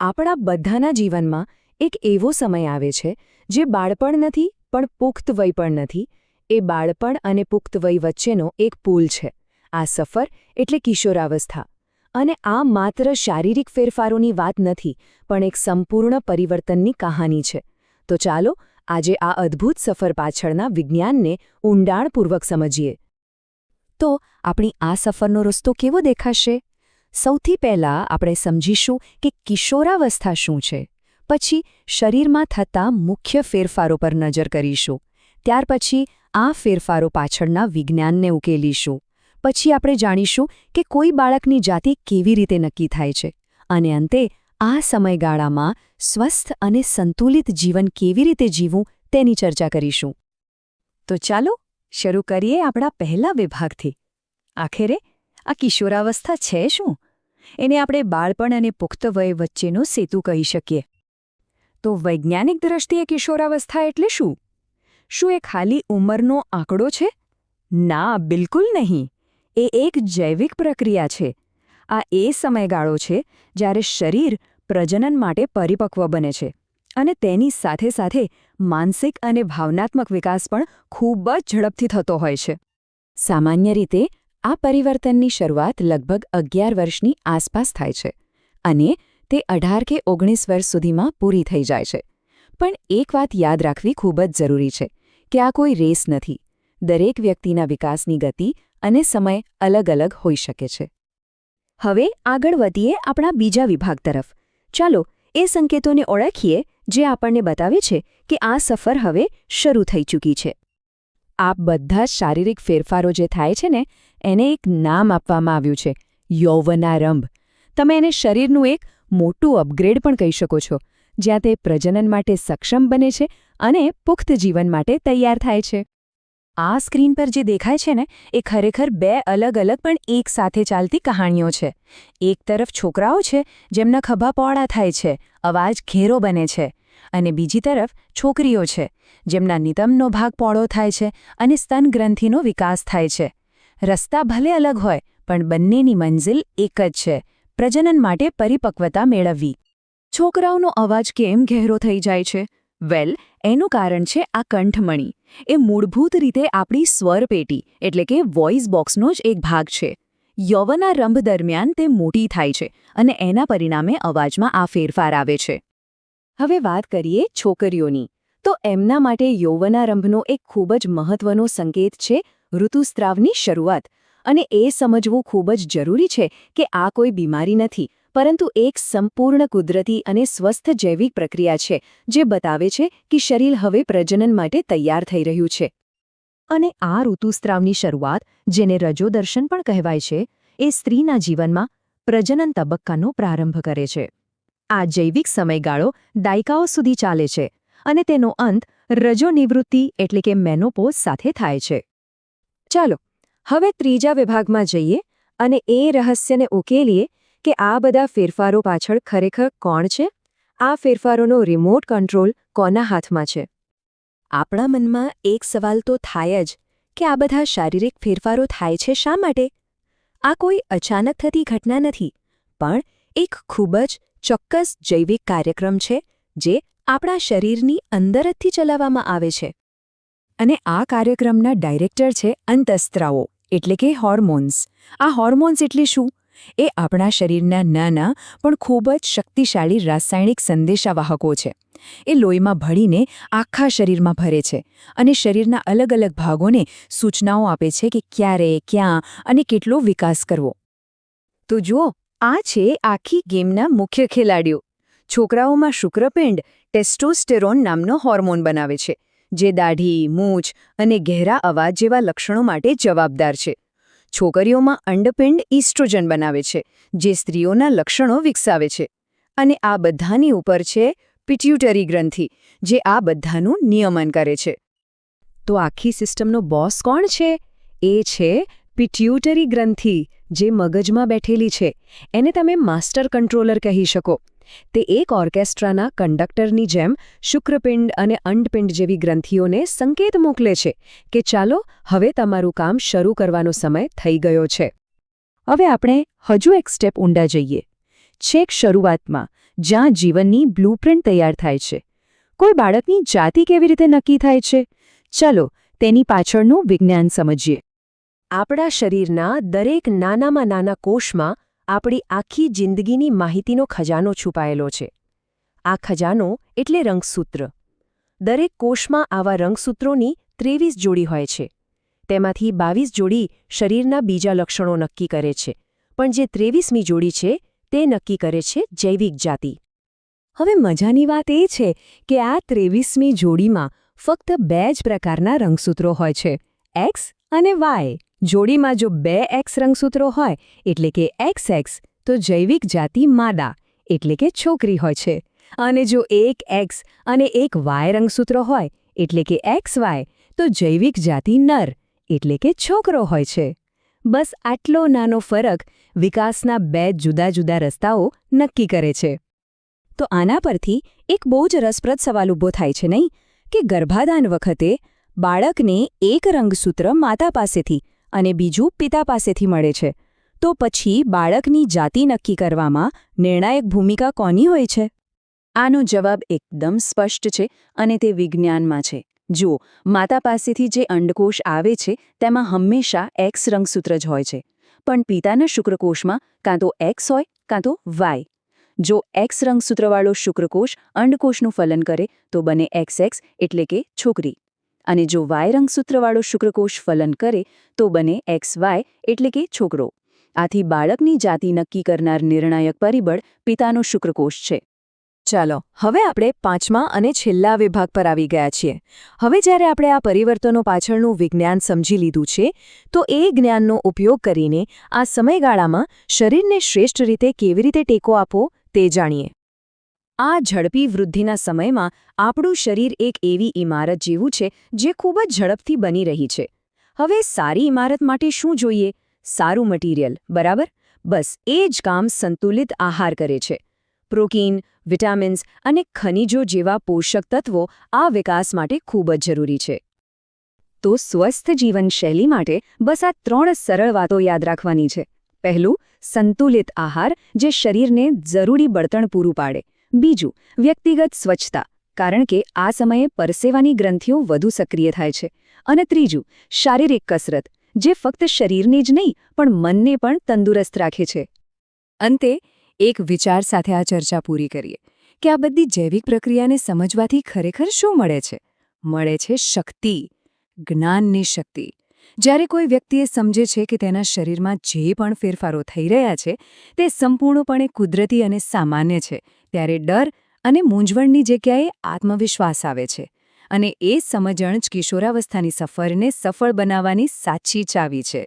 આપણા બધાના જીવનમાં એક એવો સમય આવે છે જે બાળપણ નથી, પણ પુખ્ત વય પણ નથી. એ બાળપણ અને પુખ્ત વય વચ્ચેનો એક પુલ છે. આ સફર એટલે કિશોરાવસ્થા. અને આ માત્ર શારીરિક ફેરફારોની વાત નથી, પણ એક સંપૂર્ણ પરિવર્તનની કહાની છે. તો ચાલો, આજે આ અદ્ભુત સફર પાછળના વિજ્ઞાનને ઊંડાણપૂર્વક સમજીએ. તો, આપણી આ સફરનો રસ્તો કેવો દેખાશે? સૌથી પહેલાં આપણે સમજીશું કે કિશોરાવસ્થા શું છે. પછી શરીરમાં થતા મુખ્ય ફેરફારો પર નજર કરીશું. ત્યાર પછી આ ફેરફારો પાછળના વિજ્ઞાનને ઉકેલીશું. પછી આપણે જાણીશું કે કોઈ બાળકની જાતિ કેવી રીતે નક્કી થાય છે. અને અંતે આ સમયગાળામાં સ્વસ્થ અને સંતુલિત જીવન કેવી રીતે જીવવું તેની ચર્ચા કરીશું. તો ચાલો, શરૂ કરીએ આપણા પહેલા વિભાગથી. આખરે આ કિશોરાવસ્થા છે શું? એને આપણે બાળપણ અને પુખ્ત વય વચ્ચેનો સેતુ કહી શકીએ. તો વૈજ્ઞાનિક દ્રષ્ટિએ કિશોરાવસ્થા એટલે શું? શું એ ખાલી ઉંમરનો આંકડો છે? ના, બિલકુલ નહીં. એ એક જૈવિક પ્રક્રિયા છે. આ એ સમયગાળો છે જ્યારે શરીર પ્રજનન માટે પરિપક્વ બને છે અને તેની સાથે સાથે માનસિક અને ભાવનાત્મક વિકાસ પણ ખૂબ જ ઝડપથી થતો હોય છે. સામાન્ય રીતે આ પરિવર્તનની શરૂઆત લગભગ અગિયાર વર્ષની આસપાસ થાય છે અને તે અઢાર કે ઓગણીસ વર્ષ સુધીમાં પૂરી થઈ જાય છે. પણ એક વાત યાદ રાખવી ખૂબ જ જરૂરી છે કે આ કોઈ રેસ નથી. દરેક વ્યક્તિના વિકાસની ગતિ અને સમય અલગ અલગ હોઈ શકે છે. હવે આગળ વધીએ આપણા બીજા વિભાગ તરફ. ચાલો એ સંકેતોને ઓળખીએ જે આપણને બતાવે છે કે આ સફર હવે શરૂ થઈ ચૂકી છે. આ બધા શારીરિક ફેરફારો જે થાય છે ને, એને એક નામ આપવામાં આવ્યું છે, યૌવનારંભ. તમે એને શરીરનું એક મોટું અપગ્રેડ પણ કહી શકો છો, જ્યાં તે પ્રજનન માટે સક્ષમ બને છે અને પુખ્ત જીવન માટે તૈયાર થાય છે. આ સ્ક્રીન પર જે દેખાય છે ને, એ ખરેખર બે અલગ અલગ પણ એક સાથે ચાલતી કહાણીઓ છે. એક તરફ છોકરાઓ છે, જેમના ખભા પહોળા થાય છે, અવાજ ઘેરો બને છે અને બીજી તરફ છોકરીઓ છે, જેમના નિતમનો ભાગ પહોળો થાય છે અને સ્તનગ્રંથિનો વિકાસ થાય છે. રસ્તા ભલે અલગ હોય, પણ બંનેની મંઝિલ એક જ છે, પ્રજનન માટે પરિપક્વતા મેળવવી. છોકરાઓનો અવાજ કેમ ઘેરો થઈ જાય છે? વેલ, એનું કારણ છે આ કંઠમણી. એ મૂળભૂત રીતે આપણી સ્વરપેટી, એટલે કે વોઇસ બોક્સનો જ એક ભાગ છે. યૌવના રંભ દરમિયાન તે મોટી થાય છે અને એના પરિણામે અવાજમાં આ ફેરફાર આવે છે. હવે વાત કરીએ છોકરીઓની. તો એમના માટે યૌવનારંભનો એક ખૂબ જ મહત્વનો સંકેત છે ઋતુસ્ત્રાવની શરૂઆત. અને એ સમજવું ખૂબ જ જરૂરી છે કે આ કોઈ બીમારી નથી, પરંતુ એક સંપૂર્ણ કુદરતી અને સ્વસ્થ જૈવિક પ્રક્રિયા છે, જે બતાવે છે કે શરીર હવે પ્રજનન માટે તૈયાર થઈ રહ્યું છે. અને આ ઋતુસ્ત્રાવની શરૂઆત, જેને રજોદર્શન પણ કહેવાય છે, એ સ્ત્રીના જીવનમાં પ્રજનન તબક્કાનો પ્રારંભ કરે છે. આ જૈવિક સમયગાળો દાયકાઓ સુધી ચાલે છે અને તેનો અંત રજોનિવૃત્તિ એટલે કે મેનોપોઝ સાથે થાય છે. ચાલો, હવે ત્રીજા વિભાગમાં જઈએ અને એ રહસ્યને ઉકેલીએ કે આ બધા ફેરફારો પાછળ ખરેખર કોણ છે? આ ફેરફારોનો રિમોટ કંટ્રોલ કોના હાથમાં છે? આપણા મનમાં એક સવાલ તો થાય જ કે આ બધા શારીરિક ફેરફારો થાય છે શા માટે? આ કોઈ અચાનક થતી ઘટના નથી, પણ એક ખૂબ જ ચોક્કસ જૈવિક કાર્યક્રમ છે, જે આપણા શરીરની અંદરથી ચલાવવામાં આવે છે. અને આ કાર્યક્રમના ડાયરેક્ટર છે અંતસ્ત્રાવો, એટલે કે હોર્મોન્સ. આ હોર્મોન્સ એટલે શું? એ આપણા શરીરના નાના, પણ ખૂબ જ શક્તિશાળી રાસાયણિક સંદેશાવાહકો છે. એ લોહીમાં ભળીને આખા શરીરમાં ભરે છે અને શરીરના અલગ અલગ ભાગોને સૂચનાઓ આપે છે કે ક્યારે, ક્યાં અને કેટલો વિકાસ કરવો. તો જુઓ આ છે આખી ગેમના મુખ્ય ખેલાડીઓ. છોકરાઓમાં શુક્રપિંડ ટેસ્ટોસ્ટેરોન નામનો હોર્મોન બનાવે છે, જે દાઢી, મૂછ અને ઘેરા અવાજ જેવા લક્ષણો માટે જવાબદાર છે. છોકરીઓમાં અંડપિંડ ઇસ્ટ્રોજન બનાવે છે, જે સ્ત્રીઓના લક્ષણો વિકસાવે છે. અને આ બધાની ઉપર છે પિટ્યુટરી ગ્રંથિ, જે આ બધાનું નિયમન કરે છે. તો આખી સિસ્ટમનો બોસ કોણ છે? એ છે પિટ્યુટરી ગ્રંથિ જે મગજમાં બેઠેલી છે, એને તમે માસ્ટર કંટ્રોલર કહી શકો. તે એક ઓર્કેસ્ટ્રાના કંડક્ટરની જેમ શુક્રપિંડ અને અંડપિંડ જેવી ગ્રંથિઓને સંકેત મોકલે છે કે ચાલો હવે તમારું કામ શરૂ કરવાનો સમય થઈ ગયો છે. હવે આપણે હજુ એક સ્ટેપ ઊંડા જઈએ. છેક શરૂઆતમાં, જ્યાં જીવનની બ્લૂપ્રિન્ટ તૈયાર થાય છે. કોઈ બાળકની જાતિ કેવી રીતે નક્કી થાય છે? ચાલો તેની પાછળનું વિજ્ઞાન સમજીએ. આપણા શરીરના દરેક નાનામાં નાના કોષમાં આપણી આખી જિંદગીની માહિતીનો ખજાનો છુપાયેલો છે. આ ખજાનો એટલે રંગસૂત્ર. દરેક કોષમાં આવા રંગસૂત્રોની ત્રેવીસ જોડી હોય છે. તેમાંથી બાવીસ જોડી શરીરના બીજા લક્ષણો નક્કી કરે છે, પણ જે ત્રેવીસમી જોડી છે, તે નક્કી કરે છે જૈવિક જાતિ. હવે મજાની વાત એ છે કે આ ત્રેવીસમી જોડીમાં ફક્ત બે જ પ્રકારના રંગસૂત્રો હોય છે, એક્સ અને વાય. જોડીમાં જો બે એક્સ રંગસૂત્રો હોય, એટલે કે એક્સ એક્સ તો જૈવિક જાતિ માદા, એટલે કે છોકરી હોય છે. અને જો એક એક્સ અને એક વાય રંગસૂત્રો હોય, એટલે કે એક્સ વાય તો જૈવિક જાતિ નર, એટલે કે છોકરો હોય છે. બસ આટલો નાનો ફરક વિકાસના બે જુદા જુદા રસ્તાઓ નક્કી કરે છે. તો આના પરથી એક બહુ જ રસપ્રદ સવાલ ઊભો થાય છે નહીં? કે ગર્ભાધાન વખતે બાળકને એક રંગસૂત્ર માતા પાસેથી અને બીજું પિતા પાસેથી મળે છે. તો પછી બાળકની જાતિ નક્કી કરવામાં નિર્ણાયક ભૂમિકા કોની હોય છે? આનો જવાબ એકદમ સ્પષ્ટ છે અને તે વિજ્ઞાનમાં છે. જુઓ, માતા પાસેથી જે અંડકોષ આવે છે, તેમાં હંમેશા એક્સ રંગસૂત્ર જ હોય છે. પણ પિતાના શુક્રકોષમાં કાં તો એક્સ હોય, કાં તો વાય. જો એક્સ રંગસૂત્રવાળો શુક્રકોષ અંડકોષનું ફલન કરે, તો બને એક્સ એક્સ એટલે કે છોકરી. અને જો વાય રંગસૂત્રવાળો શુક્રકોષ ફલન કરે, તો બને એક્સ વાય એટલે કે છોકરો. આથી બાળકની જાતિ નક્કી કરનાર નિર્ણાયક પરિબળ પિતાનો શુક્રકોષ છે. ચાલો, હવે આપણે પાંચમા અને છેલ્લા વિભાગ પર આવી ગયા છીએ. હવે જ્યારે આપણે આ પરિવર્તનો પાછળનું વિજ્ઞાન સમજી લીધું છે, તો એ જ્ઞાનનો ઉપયોગ કરીને આ સમયગાળામાં શરીરને શ્રેષ્ઠ રીતે કેવી રીતે ટેકો આપવો તે જાણીએ. આ ઝડપી વૃદ્ધિના સમયમાં આપણું શરીર એક એવી ઇમારત જેવું છે જે ખૂબ જ ઝડપથી બની રહી છે. હવે સારી ઇમારત માટે શું જોઈએ? સારું મટીરિયલ, બરાબર? બસ, એ જ કામ સંતુલિત આહાર કરે છે. પ્રોટીન, વિટામિન્સ અને ખનિજો જેવા પોષક તત્વો આ વિકાસ માટે ખૂબ જ જરૂરી છે. તો સ્વસ્થ જીવનશૈલી માટે બસ આ ત્રણ સરળ વાતો યાદ રાખવાની છે. પહેલું, સંતુલિત આહાર જે શરીરને જરૂરી બળતણ પૂરું પાડે. બીજું, વ્યક્તિગત સ્વચ્છતા, કારણ કે આ સમયે પરસેવાની ગ્રંથિઓ વધુ સક્રિય થાય છે. અને ત્રીજું, શારીરિક કસરત, જે ફક્ત શરીરને જ નહીં, પણ મનને પણ તંદુરસ્ત રાખે છે. અંતે, એક વિચાર સાથે આ ચર્ચા પૂરી કરીએ. કે આ બધી જૈવિક પ્રક્રિયાને સમજવાથી ખરેખર શું મળે છે? મળે છે શક્તિ, જ્ઞાનની શક્તિ. જ્યારે કોઈ વ્યક્તિએ સમજે છે કે તેના શરીરમાં જે પણ ફેરફારો થઈ રહ્યા છે, તે સંપૂર્ણપણે કુદરતી અને સામાન્ય છે, ત્યારે ડર અને મૂંઝવણની જગ્યાએ આત્મવિશ્વાસ આવે છે અને એ સમજણ જ કિશોરાવસ્થાની સફરને સફળ બનાવવાની સાચી ચાવી છે.